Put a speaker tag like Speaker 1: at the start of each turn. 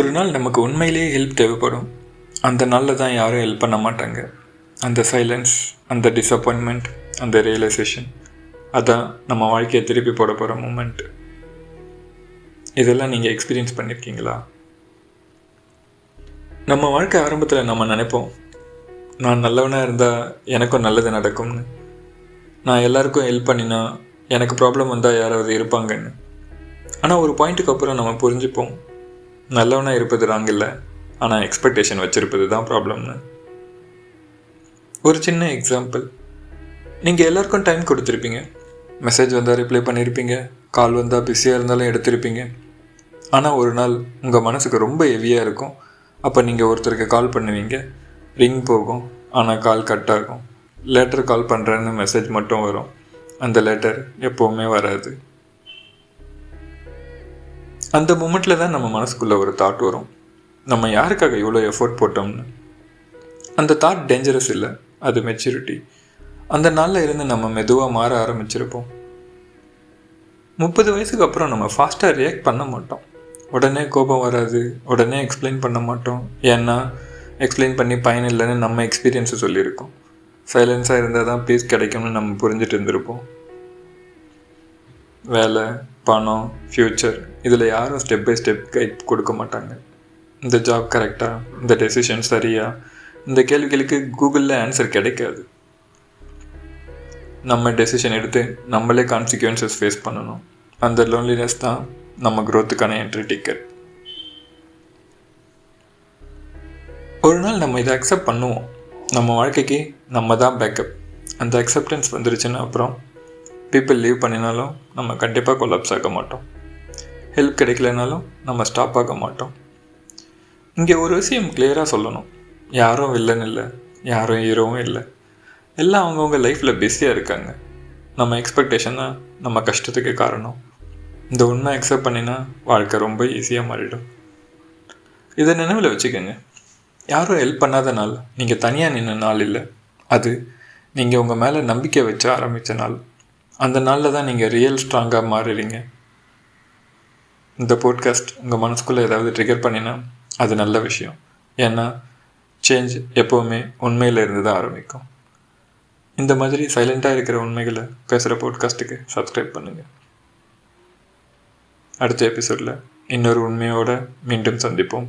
Speaker 1: ஒரு நாள் நமக்கு உண்மையிலேயே ஹெல்ப் தேவைப்படும். அந்த நாளில் தான் யாரும் ஹெல்ப் பண்ண மாட்டாங்க. அந்த சைலன்ஸ் அந்த டிஸப்பாயின்மெண்ட் அந்த ரியலைசேஷன் அதான் நம்ம வாழ்க்கையை திருப்பி போட போகிற மூமெண்ட் இதெல்லாம் நீங்கள் எக்ஸ்பீரியன்ஸ் பண்ணியிருக்கீங்களா நம்ம வாழ்க்கை ஆரம்பத்தில் நம்ம நினைப்போம் நான் நல்லவனாக இருந்தால் எனக்கும் நல்லது நடக்கும்னு. நான் எல்லாருக்கும் ஹெல்ப் பண்ணினா எனக்கு ப்ராப்ளம் வந்தால் யாராவது இருப்பாங்கன்னு. ஆனால் ஒரு பாயிண்ட்டுக்கு அப்புறம் நம்ம புரிஞ்சுப்போம் நல்லவனாக இருப்பது ராங் இல்லை. ஆனால் எக்ஸ்பெக்டேஷன் வச்சுருப்பது தான் ப்ராப்ளம்னு ஒரு சின்ன எக்ஸாம்பிள் நீங்கள் எல்லாருக்கும் டைம் கொடுத்துருப்பீங்க. மெசேஜ் வந்தால் ரிப்ளை பண்ணியிருப்பீங்க கால் வந்தால் பிஸியாக இருந்தாலும் எடுத்திருப்பீங்க. ஆனால் ஒரு நாள் உங்கள் மனசுக்கு ரொம்ப ஹெவியாக இருக்கும். அப்போ நீங்கள் ஒருத்தருக்கு கால் பண்ணுவீங்க. ரிங் போகும். ஆனால் கால் கட் ஆகும். லேட்டர் கால் பண்ணுறேன்னு மெசேஜ் மட்டும் வரும். அந்த லெட்டர் எப்போவுமே வராது. அந்த மூமெண்ட்டில் தான் நம்ம மனசுக்குள்ளே ஒரு தாட் வரும். நம்ம யாருக்காக இவ்வளோ எஃபோர்ட் போட்டோம்னு? அந்த தாட் டேஞ்சரஸ் இல்லை. அது மெச்சூரிட்டி அந்த நாளில் இருந்து நம்ம மெதுவாக மாற ஆரம்பிச்சிருப்போம். முப்பது வயசுக்கு அப்புறம் நம்ம ஃபாஸ்ட்டாக ரியாக்ட் பண்ண மாட்டோம். உடனே கோபம் வராது. உடனே எக்ஸ்பிளைன் பண்ண மாட்டோம். ஏன்னா எக்ஸ்பிளைன் பண்ணி பயன் இல்லைன்னு நம்ம எக்ஸ்பீரியன்ஸை சொல்லியிருக்கோம். சைலன்ஸாக இருந்தால் தான் பீஸ் கிடைக்கும்னு நம்ம புரிஞ்சுட்டு இருந்திருப்போம். வேலை பணம் ஃப்யூச்சர் இதில் யாரும் ஸ்டெப் பை ஸ்டெப் கைட் கொடுக்க மாட்டாங்க. இந்த ஜாப் கரெக்டாக இந்த டெசிஷன் சரியா? இந்த கேள்விகளுக்கு கூகுளில் ஆன்சர் கிடைக்காது. நம்ம டெசிஷன் எடுத்து நம்மளே கான்சிக்வன்சஸ் ஃபேஸ் பண்ணணும். அந்த லோன்லினஸ் தான் நம்ம க்ரோத்துக்கான என்ட்ரி டிக்கெட் ஒரு நாள் நம்ம இதை அக்செப்ட் பண்ணுவோம். நம்ம வாழ்க்கைக்கு நம்ம தான் பேக்கப் அந்த அக்செப்டன்ஸ் வந்துருச்சுன்னா அப்புறம் பீப்புள் லீவ் பண்ணினாலும் நம்ம கண்டிப்பாக கொலாப்ஸ் ஆக மாட்டோம். ஹெல்ப் கிடைக்கலனாலும் நம்ம ஸ்டாப் ஆக மாட்டோம். இங்கே ஒரு விஷயம் கிளியராக சொல்லணும். யாரும் வில்லன் இல்லை யாரும் ஹீரோவும் இல்லை. எல்லாம் அவங்கவுங்க லைஃப்பில் பிஸியாக இருக்காங்க. நம்ம எக்ஸ்பெக்டேஷன் தான் நம்ம கஷ்டத்துக்கு காரணம். இந்த உண்மை அக்செப்ட் பண்ணினா வாழ்க்கை ரொம்ப ஈஸியாக மாறிடும். இதை நினைவில் வச்சுக்கோங்க. யாரும் ஹெல்ப் பண்ணாத நாள் நீங்கள் தனியாக நின்ன நாள் இல்லை. அது நீங்கள் உங்கள் மேலே நம்பிக்கை வச்ச ஆரம்பித்த நாள். அந்த நாளில் தான் நீங்கள் ரியல் ஸ்ட்ராங்காக மாறுறீங்க. இந்த போட்காஸ்ட் உங்கள் மனசுக்குள்ளே ஏதாவது ட்ரிகர் பண்ணினா அது நல்ல விஷயம். ஏன்னா சேஞ்ச் எப்போவுமே உண்மையில் இருந்து தான் ஆரம்பிக்கும். இந்த மாதிரி சைலண்ட்டாக இருக்கிற உண்மைகளை பேசுகிற போட்காஸ்ட்டுக்கு சப்ஸ்கிரைப் பண்ணுங்கள் அடுத்த எபிசோடில் இன்னொரு உண்மையோடு மீண்டும் சந்திப்போம்.